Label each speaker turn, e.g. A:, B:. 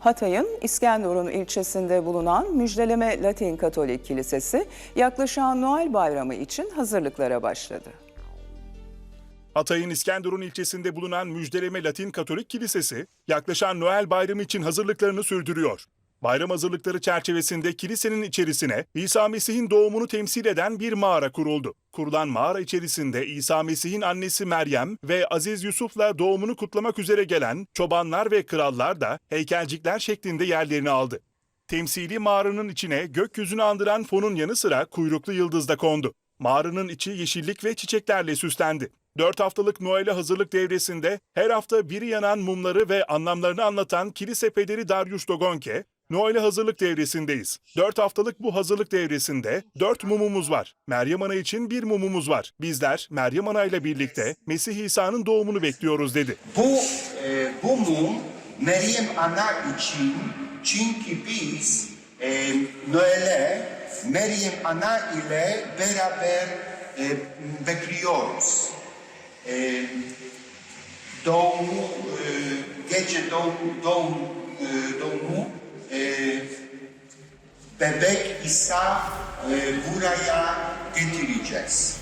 A: Hatay'ın İskenderun ilçesinde bulunan Müjdeleme Latin Katolik Kilisesi yaklaşan Noel Bayramı için hazırlıklara başladı.
B: Hatay'ın İskenderun ilçesinde bulunan Müjdeleme Latin Katolik Kilisesi yaklaşan Noel Bayramı için hazırlıklarını sürdürüyor. Bayram hazırlıkları çerçevesinde kilisenin içerisine İsa Mesih'in doğumunu temsil eden bir mağara kuruldu. Kurulan mağara içerisinde İsa Mesih'in annesi Meryem ve Aziz Yusuf'la doğumunu kutlamak üzere gelen çobanlar ve krallar da heykelcikler şeklinde yerlerini aldı. Temsili mağaranın içine gökyüzünü andıran fonun yanı sıra kuyruklu yıldız da kondu. Mağaranın içi yeşillik ve çiçeklerle süslendi. 4 haftalık Noel'e hazırlık devresinde her hafta biri yanan mumları ve anlamlarını anlatan kilise pederi Darius Dogonke, Noel'e hazırlık devresindeyiz. 4 haftalık bu hazırlık devresinde 4 mumumuz var. Meryem Ana için bir mumumuz var. Bizler Meryem Ana ile birlikte Mesih İsa'nın doğumunu bekliyoruz dedi.
C: Bu, e, bu mum Meryem Ana için çünkü biz e, Noel'e Meryem Ana ile beraber e, bekliyoruz. E, doğumu, e, gece doğum, doğum, e, doğumu bebek İsa e, buraya getireceğiz.